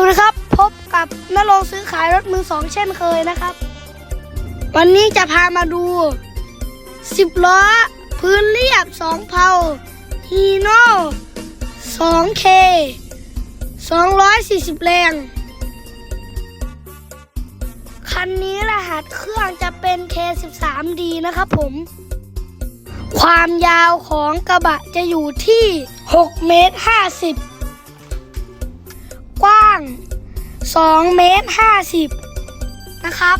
วัสดีครับ พบกับนรงซื้อขายรถมือสองเช่นเคยนะครับ วันนี้จะพามาดู 10 ล้อ พื้นเรียบ 2 เพาฮีโน่ 2K 240 แรง คันนี้รหัสเครื่องจะเป็น K13D นะครับผม ความยาวของกระบะจะอยู่ที่ 6 เมตร 50 ว้าง2เมตร50 นะครับ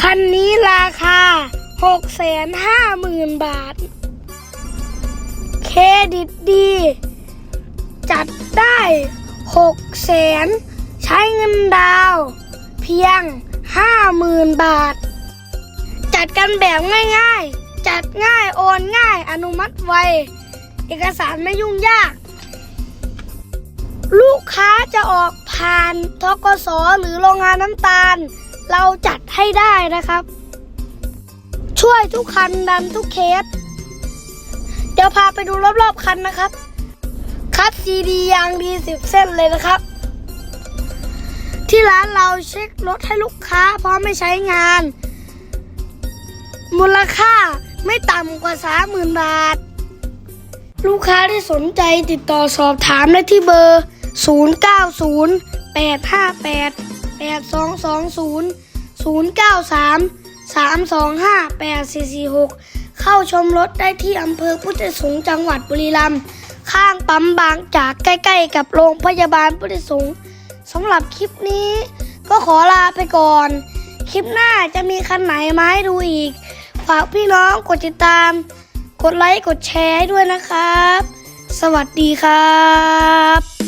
คันนี้ราคา 650,000 บาท เครดิตดี จัดได้ 6 แสน ใช้เงินดาว เพียง 50,000 บาท จัดกันแบบง่ายๆ จัดง่ายโอนง่ายอนุมัติไว เอกสารไม่ยุ่งยาก ลูกค้าจะออกผ่านทกสหรือโรงงานน้ำตาล เราจัดให้ได้นะครับ ช่วยทุกคันดันทุกเคส เดี๋ยวพาไปดูรอบๆคันนะครับ คัดซีดียางดีสิบเส้นเลยนะครับ ที่ร้านเราเช็ครถให้ลูกค้าพร้อมไม่ใช้งาน มูลค่าไม่ต่ำกว่า30,000บาท ลูกค้าที่สนใจติดต่อสอบถามได้ที่เบอร์ 090 858 8220 093 325 8446 เข้าชมรถได้ที่อำเภอพุทธสงฆ์จังหวัดบุรีรัมย์ข้างปั๊มบางจากใกล้ๆ กับโรงพยาบาลพุทธสงฆ์สำหรับคลิปนี้ก็ขอลาไปก่อน คลิปหน้าจะมีคันไหนมาให้ดูอีก ฝากพี่น้องกดติดตาม กดไลค์ กดแชร์ให้ด้วยนะครับ สวัสดีครับ